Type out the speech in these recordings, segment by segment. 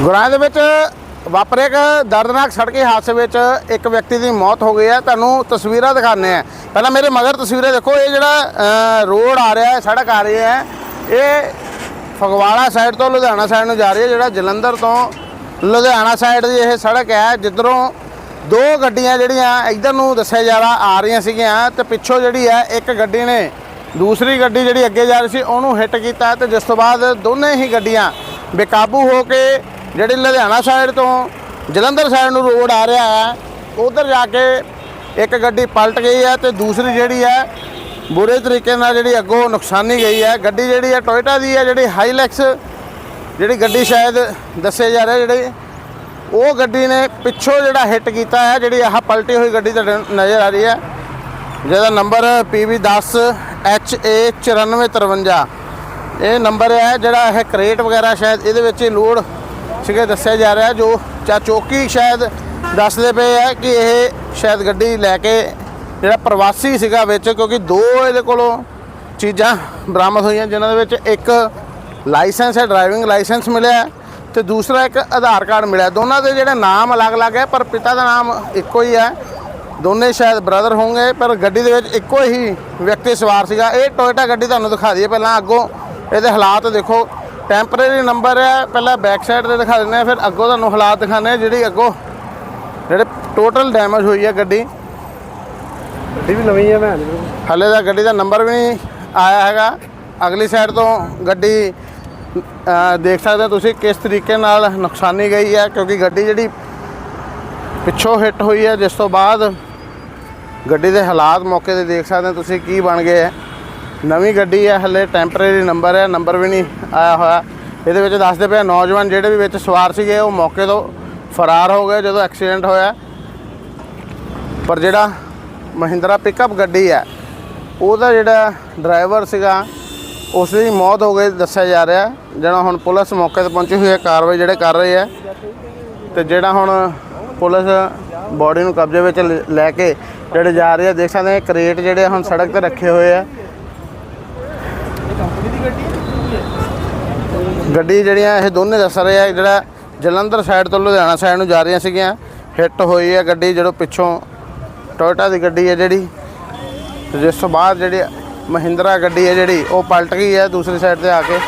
ਗੁਰਾਂ ਦੇ ਵਿੱਚ ਵਾਪਰੇ ਇੱਕ ਦਰਦਨਾਕ ਸੜਕੀ ਹਾਦਸੇ ਵਿੱਚ ਇੱਕ ਵਿਅਕਤੀ ਦੀ ਮੌਤ ਹੋ ਗਈ ਹੈ। ਤੁਹਾਨੂੰ ਤਸਵੀਰਾਂ ਦਿਖਾਉਂਦੇ ਆ ਪਹਿਲਾਂ ਮੇਰੇ ਮਗਰ ਤਸਵੀਰਾਂ ਦੇਖੋ। ਇਹ ਜਿਹੜਾ ਰੋਡ ਆ ਰਿਹਾ ਹੈ, ਸੜਕ ਆ ਰਹੀ ਹੈ। ਇਹ ਫਗਵਾੜਾ ਸਾਈਡ ਤੋਂ ਲੁਧਿਆਣਾ ਸਾਈਡ ਨੂੰ ਜਾ ਰਹੀ ਹੈ, ਜਿਹੜਾ ਜਲੰਧਰ ਤੋਂ ਲੁਧਿਆਣਾ ਸਾਈਡ ਦੀ ਇਹ ਸੜਕ ਹੈ। ਜਿੱਧਰੋਂ ਦੋ ਗੱਡੀਆਂ ਜਿਹੜੀਆਂ ਇੱਧਰ ਨੂੰ ਦੱਸਿਆ ਜਾ ਰਿਹਾ, ਆ ਰਹੀਆਂ ਸੀਗੀਆਂ ਤੇ ਪਿੱਛੋਂ ਜਿਹੜੀ ਹੈ ਇੱਕ ਗੱਡੀ ਨੇ ਦੂਸਰੀ ਗੱਡੀ ਜਿਹੜੀ ਅੱਗੇ ਜਾ ਰਹੀ ਸੀ, ਉਹਨੂੰ ਹਿੱਟ ਕੀਤਾ ਤੇ ਜਿਸ ਤੋਂ ਬਾਅਦ ਦੋਨੇ ਹੀ ਗੱਡੀਆਂ ਬੇਕਾਬੂ ਹੋ ਕੇ ਜਿਹੜੀ ਲੁਧਿਆਣਾ ਸਾਈਡ ਤੋਂ ਜਲੰਧਰ ਸਾਈਡ ਨੂੰ ਰੋਡ ਆ ਰਿਹਾ ਹੈ, ਉਧਰ ਜਾ ਕੇ ਇੱਕ ਗੱਡੀ ਪਲਟ ਗਈ ਹੈ ਤੇ ਦੂਸਰੀ ਜਿਹੜੀ ਹੈ, ਬੁਰੇ ਤਰੀਕੇ ਨਾਲ ਜਿਹੜੀ ਅੱਗੋਂ ਨੁਕਸਾਨੀ ਗਈ ਹੈ। ਗੱਡੀ ਜਿਹੜੀ ਹੈ ਟੋਇਟਾ ਦੀ ਹੈ, ਜਿਹੜੀ ਹਾਈਲੈਕਸ ਜਿਹੜੀ ਗੱਡੀ ਸ਼ਾਇਦ ਦੱਸੇ ਜਾ ਰਿਹਾ ਜਿਹੜੀ, ਉਹ ਗੱਡੀ ਨੇ ਪਿੱਛੋਂ ਜਿਹੜਾ ਹਿੱਟ ਕੀਤਾ ਹੈ, ਜਿਹੜੀ ਆਹ ਪਲਟੀ ਹੋਈ ਗੱਡੀ ਤੁਹਾਡੇ ਨਜ਼ਰ ਆ ਰਹੀ ਹੈ। ਜਿਹਦਾ ਨੰਬਰ PV10 HA 9453 ਇਹ ਨੰਬਰ ਹੈ ਜਿਹੜਾ ਇਹ ਕ੍ਰੇਟ ਵਗੈਰਾ ਸ਼ਾਇਦ ਇਹਦੇ ਵਿੱਚ ਹੀ ਲੋਡ ਸੀਗੇ ਦੱਸਿਆ ਜਾ ਰਿਹਾ ਜੋ ਚਾ ਚੌਕੀ ਸ਼ਾਇਦ ਦੱਸਦੇ ਪਏ ਹੈ ਕਿ ਇਹ ਸ਼ਾਇਦ ਗੱਡੀ ਲੈ ਕੇ ਜਿਹੜਾ ਪ੍ਰਵਾਸੀ ਸੀਗਾ ਵਿੱਚ, ਕਿਉਂਕਿ ਦੋ ਇਹਦੇ ਕੋਲੋਂ ਚੀਜ਼ਾਂ ਬਰਾਮਦ ਹੋਈਆਂ, ਜਿਨ੍ਹਾਂ ਦੇ ਵਿੱਚ ਇੱਕ ਲਾਇਸੈਂਸ ਹੈ, ਡਰਾਈਵਿੰਗ ਲਾਇਸੈਂਸ ਮਿਲਿਆ ਹੈ ਤੇ ਦੂਸਰਾ ਇੱਕ ਆਧਾਰ ਕਾਰਡ ਮਿਲਿਆ ਦੋਨਾਂ ਦੇ ਜਿਹੜੇ ਨਾਮ ਅਲੱਗ-ਅਲੱਗ ਹੈ, ਪਰ ਪਿਤਾ ਦਾ ਨਾਮ ਇੱਕੋ ਹੀ ਹੈ। ਦੋਨੇ ਸ਼ਾਇਦ ਬ੍ਰਦਰ ਹੋਣਗੇ, ਪਰ ਗੱਡੀ ਦੇ ਵਿੱਚ ਇੱਕੋ ਹੀ ਵਿਅਕਤੀ ਸਵਾਰ ਸੀਗਾ। ਇਹ ਟੋਇਟਾ ਗੱਡੀ ਤੁਹਾਨੂੰ ਦਿਖਾ ਦਈਏ ਪਹਿਲਾਂ ਅੱਗੋਂ। ਇਹਦੇ ਹਾਲਾਤ ਦੇਖੋ ਟੈਂਪਰੇਰੀ ਨੰਬਰ ਹੈ ਪਹਿਲਾਂ ਬੈਕ ਸਾਈਡ ਤੇ ਦਿਖਾ ਦਿੰਦੇ ਆ ਫਿਰ ਅੱਗੋਂ ਤੁਹਾਨੂੰ ਹਾਲਾਤ ਦਿਖਾਣੇ ਆ ਜਿਹੜੀ ਅੱਗੋਂ ਜਿਹੜੇ ਟੋਟਲ ਡੈਮੇਜ ਹੋਈ ਹੈ ਗੱਡੀ। ਇਹ ਵੀ ਨਵੀਂ ਹੈ ਭੈਣ ਹਲੇ ਦਾ ਗੱਡੀ ਦਾ ਨੰਬਰ ਵੀ ਨਹੀਂ ਆਇਆ ਹੈਗਾ। ਅਗਲੀ ਸਾਈਡ ਤੋਂ ਗੱਡੀ ਦੇਖ ਸਕਦੇ ਹੋ ਤੁਸੀਂ ਕਿਸ ਤਰੀਕੇ ਨਾਲ ਨੁਕਸਾਨੀ ਗਈ ਹੈ ਕਿਉਂਕਿ ਗੱਡੀ ਜਿਹੜੀ ਪਿੱਛੋਂ ਹਿੱਟ ਹੋਈ ਹੈ ਜਿਸ ਤੋਂ ਬਾਅਦ ਗੱਡੀ ਦੇ ਹਾਲਾਤ ਮੌਕੇ ਤੇ ਦੇਖ ਸਕਦੇ ਹੋ ਤੁਸੀਂ ਕੀ ਬਣ ਗਏ ਹੈ। ਨਵੀਂ ਗੱਡੀ ਹੈ ਹਲੇ ਟੈਂਪਰੇਰੀ ਨੰਬਰ ਹੈ ਨੰਬਰ ਵੀ ਨਹੀਂ ਆਇਆ ਹੋਇਆ। ਇਹਦੇ ਵਿੱਚ ਦੱਸਦੇ ਪਏ ਆ, ਨੌਜਵਾਨ ਜਿਹੜੇ ਵੀ ਵਿੱਚ ਸਵਾਰ ਸੀਗੇ ਉਹ ਮੌਕੇ ਤੋਂ ਫਰਾਰ ਹੋ ਗਏ ਜਦੋਂ ਐਕਸੀਡੈਂਟ ਹੋਇਆ। ਪਰ ਜਿਹੜਾ ਮਹਿੰਦਰਾ ਪਿਕਅਪ ਗੱਡੀ ਹੈ ਉਹਦਾ ਜਿਹੜਾ ਡਰਾਈਵਰ ਸੀਗਾ ਉਸ ਦੀ ਮੌਤ ਹੋ ਗਈ ਦੱਸਿਆ ਜਾ ਰਿਹਾ। ਜਿਹੜਾ ਹੁਣ ਪੁਲਿਸ ਮੌਕੇ ਤੇ ਪਹੁੰਚੀ ਹੋਈ ਹੈ ਕਾਰਵਾਈ ਜਿਹੜੇ ਕਰ ਰਹੀ ਹੈ ਤੇ ਜਿਹੜਾ ਹੁਣ ਪੁਲਿਸ ਬੋਡੀ ਨੂੰ ਕਬਜ਼ੇ ਵਿੱਚ ਲ- ਲੈ ਕੇ ਜਿਹੜੇ ਜਾ ਰਹੇ ਆ ਦੇਖ ਸਕਦੇ ਆ ਕ੍ਰੇਟ ਜਿਹੜੇ ਹੁਣ ਸੜਕ ਤੇ ਰੱਖੇ ਹੋਏ ਆ। ਗੱਡੀ ਜਿਹੜੀਆਂ ਇਹ ਦੋਨੇ ਦੱਸ ਰਹੇ ਆ ਜਿਹੜਾ ਜਲੰਧਰ ਸਾਈਡ ਤੋਂ ਲੁਧਿਆਣਾ ਸਾਈਡ ਨੂੰ ਜਾ ਰਹੀਆਂ ਸੀਗੀਆਂ। ਹਿੱਟ ਹੋਈ ਹੈ ਗੱਡੀ ਜਦੋਂ ਪਿੱਛੋਂ ਟੋਇਟਾ ਦੀ ਗੱਡੀ ਹੈ ਜਿਹੜੀ। ਤੇ ਜਿਸ ਤੋਂ ਬਾਅਦ ਜਿਹੜੀ ਮਹਿੰਦਰਾ ਗੱਡੀ ਹੈ ਜਿਹੜੀ, ਉਹ ਪਲਟ ਗਈ ਹੈ ਦੂਸਰੀ ਸਾਈਡ ਤੇ ਆ ਕੇ।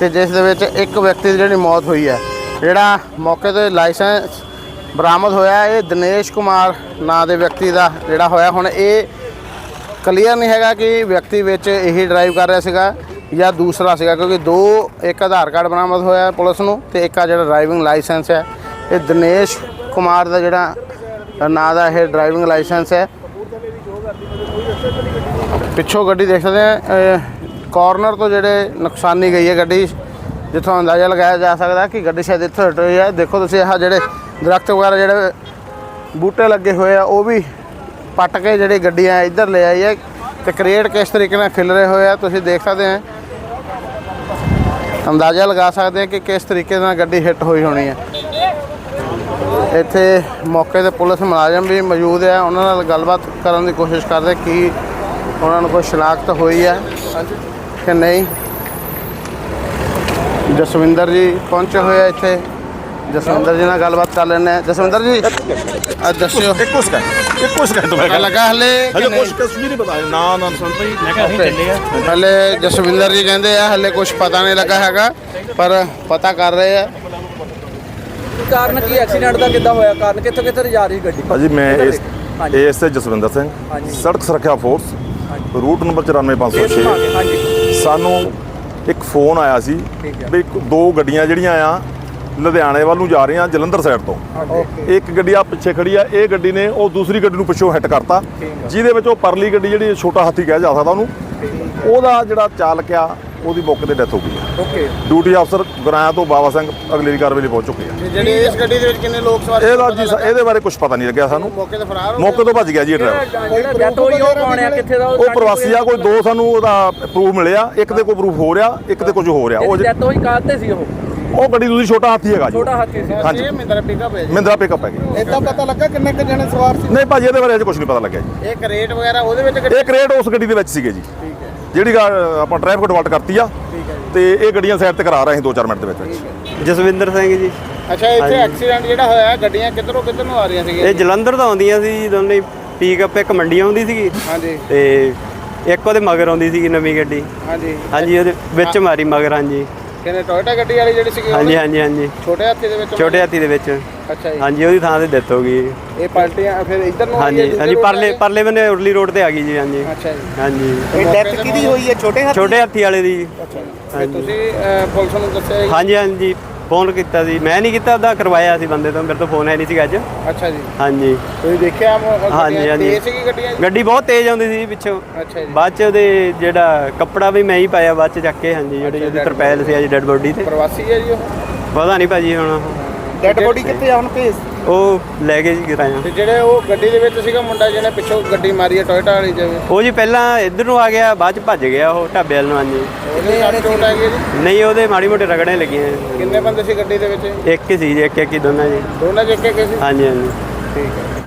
ਤੇ ਜਿਸ ਦੇ ਵਿੱਚ ਇੱਕ ਵਿਅਕਤੀ ਦੀ ਜਿਹੜੀ ਮੌਤ ਹੋਈ ਹੈ ਜਿਹੜਾ ਮੌਕੇ ਤੇ ਲਾਇਸੈਂਸ ਬਰਾਮਦ ਹੋਇਆ ਇਹ ਦਿਨੇਸ਼ ਕੁਮਾਰ ਨਾਂ ਦੇ ਵਿਅਕਤੀ ਦਾ ਜਿਹੜਾ ਹੋਇਆ। ਹੁਣ ਇਹ ਕਲੀਅਰ ਨਹੀਂ ਹੈਗਾ ਕਿ ਵਿਅਕਤੀ ਵਿੱਚ ਇਹੀ ਡਰਾਈਵ ਕਰ ਰਿਹਾ ਸੀਗਾ। ਜਾਂ ਦੂਸਰਾ ਸੀਗਾ, ਕਿਉਂਕਿ ਦੋ, ਇੱਕ ਆਧਾਰ ਕਾਰਡ ਬਰਾਮਦ ਹੋਇਆ ਪੁਲਿਸ ਨੂੰ ਤੇ ਇੱਕ ਆ ਜਿਹੜਾ ਡਰਾਈਵਿੰਗ ਲਾਇਸੈਂਸ ਹੈ। ਇਹ ਦਿਨੇਸ਼ ਕੁਮਾਰ ਦਾ ਜਿਹੜਾ ਨਾਂ ਦਾ ਇਹ ਡਰਾਈਵਿੰਗ ਲਾਇਸੈਂਸ ਹੈ। ਪਿੱਛੋਂ ਗੱਡੀ ਦੇਖ ਸਕਦੇ ਆ ਕਾਰਨਰ ਤੋਂ ਜਿਹੜੇ ਨੁਕਸਾਨੀ ਗਈ ਹੈ ਗੱਡੀ, ਜਿੱਥੋਂ ਅੰਦਾਜ਼ਾ ਲਗਾਇਆ ਜਾ ਸਕਦਾ ਕਿ ਗੱਡੀ ਸ਼ਾਇਦ ਇੱਥੋਂ ਹਟ ਰਹੀ ਹੈ। ਦੇਖੋ ਤੁਸੀਂ ਆਹ ਜਿਹੜੇ ਦਰਖਤ ਵਗੈਰਾ ਜਿਹੜੇ ਬੂਟੇ ਲੱਗੇ ਹੋਏ ਆ, ਉਹ ਵੀ ਪੱਟ ਕੇ ਜਿਹੜੀ ਗੱਡੀਆਂ ਇੱਧਰ ਲੈ ਆਈ ਹੈ ਤੇ ਕ੍ਰੀਏਟ ਕਿਸ ਤਰੀਕੇ ਨਾਲ ਖਿਲ ਰਹੇ ਹੋਏ ਆ, ਤੁਸੀਂ ਦੇਖ ਸਕਦੇ ਆ। ਅੰਦਾਜ਼ਾ ਲਗਾ ਸਕਦੇ ਆ ਕਿ ਕਿਸ ਤਰੀਕੇ ਨਾਲ ਗੱਡੀ ਹਿੱਟ ਹੋਈ ਹੋਣੀ ਹੈ। ਇੱਥੇ ਮੌਕੇ ਤੇ ਪੁਲਿਸ ਮੁਲਾਜ਼ਮ ਵੀ ਮੌਜੂਦ ਹੈ। ਉਹਨਾਂ ਨਾਲ ਗੱਲਬਾਤ ਕਰਨ ਦੀ ਕੋਸ਼ਿਸ਼ ਕਰਦੇ ਕਿ ਉਹਨਾਂ ਨੂੰ ਕੋਈ ਸ਼ਨਾਖਤ ਹੋਈ ਹੈ ਕਿ ਨਹੀਂ। ਜਸਵਿੰਦਰ ਜੀ ਪਹੁੰਚੇ ਹੋਏ ਆ ਇੱਥੇ। ਜਸਵਿੰਦਰ ਜੀ ਨਾਲ ਗੱਲਬਾਤ ਕਰ ਲੈਣੇ ਆ ਜਸਵਿੰਦਰ ਜੀ ਅੱਜ ਦੱਸਿਓ। ਇੱਕ ਕਰ ਇੱਕ ਕਰ ਤੂੰ ਪਤਾ ਲੱਗਾ ਹਲੇ ਕਿ ਹਜੇ ਨਹੀਂ? ਕੁਛ ਕਸ਼ਮੀਰੀ ਬਤਾਇਆ ਨਾ ਨਾ ਸੁਣ ਭਾਈ ਮੈਂ ਕਿਹਾ Okay. ਹਲੇ ਜਸਵਿੰਦਰ ਜੀ ਕਹਿੰਦੇ ਆ ਹਲੇ ਕੁਝ ਪਤਾ ਨਹੀਂ ਲੱਗਾ ਹੈਗਾ ਪਰ ਪਤਾ ਕਰ ਰਹੇ ਆ। ਕਾਰਨ ਕੀ ਐਕਸੀਡੈਂਟ ਦਾ ਕਿੱਦਾਂ ਹੋਇਆ? ਕਾਰਨ ਕਿੱਥੋਂ ਕਿੱਥੇ ਜਾ ਰਹੀ ਗੱਡੀ? ਭਾਜੀ ਮੈਂ ਇਸ ਹਾਂਜੀ। ਏਐਸਏ ਜਸਵਿੰਦਰ ਸਿੰਘ ਹਾਂਜੀ। ਸੜਕ ਸੁਰੱਖਿਆ ਫੋਰਸ ਰੂਟ ਨੰਬਰ 94506 ਹਾਂਜੀ। ਸਾਨੂੰ ਇੱਕ ਫੋਨ ਆਇਆ ਸੀ। ਵੀ ਦੋ ਗੱਡੀਆਂ ਜਿਹੜੀਆਂ ਆ ਲੁਧਿਆਣੇ ਵੱਲ ਨੂੰ ਜਾ ਰਹੀਆਂ ਜਲੰਧਰ ਸਾਈਡ ਤੋਂ। ਇੱਕ ਗੱਡੀ ਆ ਪਿੱਛੇ ਖੜੀ ਆ ਇਹ ਗੱਡੀ ਨੇ ਉਹ ਦੂਸਰੀ ਗੱਡੀ ਨੂੰ ਪਿੱਛੋਂ ਹਿੱਟ ਕਰਤਾ। ਜਿਹਦੇ ਵਿੱਚ ਉਹ ਪਰਲੀ ਗੱਡੀ ਜਿਹੜੀ ਛੋਟਾ ਹਾਥੀ ਕਹਿ ਜਾ ਸਕਦਾ ਉਹਨੂੰ। ਉਹਦਾ ਜਿਹੜਾ ਚਾਲਕ ਆ ਉਹਦੀ ਮੌਕੇ ਤੇ ਡੈਥ ਹੋ ਗਈ ਆ। ਓਕੇ ਡਿਊਟੀ ਅਫਸਰ ਗੁਰਾਇਆ ਤੋਂ ਬਾਬਾ ਸਿੰਘ ਅਗਲੇਰੀ ਕਾਰਵਾਈ ਲਈ ਪਹੁੰਚ ਚੁੱਕੇ ਆ। ਜਿਹੜੀ ਇਸ ਗੱਡੀ ਦੇ ਵਿੱਚ ਕਿੰਨੇ ਲੋਕ ਸਵਾਰ? ਇਹਦਾ ਜੀ ਇਹਦੇ ਬਾਰੇ ਕੁਝ ਪਤਾ ਨਹੀਂ ਲੱਗਿਆ ਸਾਨੂੰ। ਮੌਕੇ ਤੇ ਫਰਾਰ ਹੋ ਮੌਕੇ ਤੋਂ ਭੱਜ ਗਿਆ ਜੀ ਇਹ ਡਰਾਈਵਰ ਡੈਥ ਹੋਈ ਉਹ ਕੌਣ ਆ? ਕਿੱਥੇ ਦਾ ਉਹ ਪ੍ਰਵਾਸੀ ਆ ਕੋਈ ਦੋ ਸਾਨੂੰ ਉਹਦਾ ਪ੍ਰੂਫ ਮਿਲਿਆ ਇੱਕ ਤੇ ਕੋਈ ਪ੍ਰੂਫ ਹੋ ਰਿਹਾ ਇੱਕ ਤੇ ਕੁਝ ਹੋ ਰਿਹਾ। ਉਹ ਡੈਥ ਹੋਈ ਕਾਹਤੇ ਸੀ ਉਹ? ਉਹ ਗੱਡੀ ਦੂਜੀ ਛੋਟਾ ਹਾਥੀ ਹੈਗਾ ਜੀ। ਛੋਟਾ ਹਾਥੀ ਸੀ ਹਾਂਜੀ। ਇਹ ਮਹਿੰਦਰਾ ਪਿਕਅਪ ਹੈ ਜੀ। ਮਹਿੰਦਰਾ ਪਿਕਅਪ ਹੈਗੀ। ਇਦਾਂ ਪਤਾ ਲੱਗਾ ਕਿੰਨੇ ਕੁ ਜਣੇ ਸਵਾਰ ਸੀ? ਨਹੀਂ ਭਾਜੀ ਇਹਦੇ ਬਾਰੇ ਅਜੇ ਕੁਝ ਨਹੀਂ ਪਤਾ ਲੱਗਿਆ ਜੀ। ਇਹ ਕਰੇਟ ਵਗੈਰਾ ਉਹਦੇ ਵਿੱਚ ਇਹ ਕ੍ਰੇਟ ਉਸ ਗੱਡੀ ਦੇ ਵਿੱਚ ਸੀਗੇ ਜੀ। ਜਿਹੜੀ ਗਾ- ਆਪਾਂ ਟ੍ਰੈਫਿਕ ਡਿਵਾਲਟ ਕਰਤੀ ਆ ਤੇ ਇਹ ਗੱਡੀਆਂ ਸਾਈਡ ਤੇ ਕਰਾ ਰਹੇ ਸੀ 2-4 ਮਿੰਟ ਦੇ ਵਿੱਚ। ਵਿੱਚ ਜਸਵਿੰਦਰ ਸਿੰਘ ਜੀ। ਅੱਛਾ ਇੱਥੇ। ਐਕਸੀਡੈਂਟ ਜਿਹੜਾ ਹੋਇਆ ਗੱਡੀਆਂ ਕਿੱਧਰੋਂ ਕਿੱਧਰ ਨੂੰ ਆ ਰਹੀਆਂ ਸੀਗੀਆਂ? ਇਹ ਜਲੰਧਰ ਤੋਂ ਆਉਂਦੀਆਂ ਸੀ ਜੀ ਦੋਨੇ ਪੀਕਅਪ ਇੱਕ ਮੰਡੀ ਆਉਂਦੀ ਸੀਗੀ ਹਾਂਜੀ। ਤੇ ਇੱਕ ਉਹਦੇ ਮਗਰ ਆਉਂਦੀ ਸੀਗੀ ਨਵੀਂ ਗੱਡੀ। ਹਾਂਜੀ। ਹਾਂਜੀ ਉਹਦੇ ਵਿੱਚ ਮਾਰੀ ਮਗਰ ਹਾਂਜੀ। ਕਿਹਨੇ ਟੋਇਟਾ ਗੱਡੀ ਵਾਲੀ ਜਿਹੜੀ ਸੀਗੀ ਹਾਂਜੀ? ਹਾਂਜੀ ਹਾਂਜੀ। ਛੋਟੇ ਹਾਥੀ ਦੇ ਵਿੱਚ ਛੋਟੇ ਹਾਥੀ ਦੇ ਵਿੱਚ। ਅੱਛਾ ਜੀ। ਹਾਂਜੀ ਉਹਦੀ ਥਾਂ ਤੇ ਡੈਥ ਹੋ ਗਈ। ਇਹ ਪਲਟੀਆਂ ਫਿਰ ਇੱਧਰ ਨੂੰ ਹਾਂਜੀ ਹਾਂਜੀ ਪਰਲੇ? ਪਰਲੇ ਬੰਨੇ ਉਰਲੀ ਰੋਡ ਤੇ ਆ ਗਈ ਜੀ ਹਾਂਜੀ। ਅੱਛਾ ਜੀ। ਹਾਂਜੀ। ਇਹ ਡੈਥ ਕਿਹਦੀ ਹੋਈ ਹੈ? ਛੋਟੇ ਛੋਟੇ ਹਾਥੀ ਵਾਲੇ ਦੀ। ਅੱਛਾ ਜੀ। ਤੁਸੀਂ ਪੁਲਿਸ ਨੂੰ ਦੱਸਿਆ? ਹਾਂਜੀ ਹਾਂਜੀ। ਫੋਨ ਕੀਤਾ ਸੀ। ਮੈਂ ਨਹੀਂ ਕੀਤਾ ਉਹਦਾ ਕਰਵਾਇਆ ਸੀ ਬੰਦੇ ਤੋਂ। ਮੇਰੇ ਤੋਂ ਫੋਨ ਹੈ ਨਹੀਂ ਸੀਗਾ ਅੱਜ। ਅੱਛਾ ਜੀ। ਹਾਂਜੀ। ਤੁਸੀਂ ਦੇਖਿਆ ਹਾਂਜੀ, ਹਾਂਜੀ। ਤੇਜ਼ ਸੀਗੀ ਗੱਡੀਆਂ ਜੀ? ਗੱਡੀ ਬਹੁਤ ਤੇਜ਼ ਆਉਂਦੀ ਸੀ ਪਿੱਛੋਂ। ਅੱਛਾ ਜੀ। ਬਾਅਦ ਚ ਉਹਦੇ ਜਿਹੜਾ ਕੱਪੜਾ ਵੀ ਮੈਂ ਹੀ ਪਾਇਆ ਬਾਅਦ ਚ ਚੱਕ ਕੇ ਹਾਂਜੀ ਜਿਹੜੀ ਉਹਦੀ ਤਰਪੈਲ ਸੀ ਅੱਜ ਡੈਡ ਬੋਡੀ ਤੇ। ਪ੍ਰਵਾਸੀ ਹੈ ਜੀ ਉਹ? ਪਤਾ ਨਹੀਂ ਭਾਜੀ ਹੁਣ। ਡੈਡ ਬੋਡੀ ਕਿੱਥੇ ਆ? ਹੁਣ ਭੇਜ ਉਹ ਲੈ ਗਏ ਜੀ ਕਿਰਾਇਆ। ਤੇ ਜਿਹੜੇ ਉਹ ਗੱਡੀ ਦੇ ਵਿੱਚ ਸੀਗਾ ਮੁੰਡਾ ਜਿਹਨੇ ਪਿੱਛੋਂ ਗੱਡੀ ਮਾਰੀ ਹੈ ਟੋਇਟਾ ਵਾਲੀ ਜਿਵੇਂ ਉਹ ਜੀ ਪਹਿਲਾਂ ਇੱਧਰ ਨੂੰ ਆ ਗਿਆ ਬਾਅਦ ਚ ਭੱਜ ਗਿਆ ਉਹ ਢਾਬੇ ਵੱਲ ਨੂੰ ਹਾਂਜੀ। ਉਹਦੇ ਸੱਟ ਚੋਟ ਆ ਗਈ ਜੀ? ਨਹੀਂ ਉਹਦੇ ਮਾੜੀ ਮੋਟੇ ਰਗੜੇ ਲੱਗੀਆਂ। ਕਿੰਨੇ ਬੰਦੇ ਸੀ ਗੱਡੀ ਦੇ ਵਿੱਚ? ਇੱਕ ਹੀ ਸੀ ਜੀ ਇੱਕ ਇੱਕ ਹੀ ਦੋਨਾਂ ਜੀ। ਦੋਨਾਂ ਚ ਇੱਕ ਇੱਕ ਸੀ? ਹਾਂਜੀ ਹਾਂਜੀ। ਠੀਕ ਹੈ।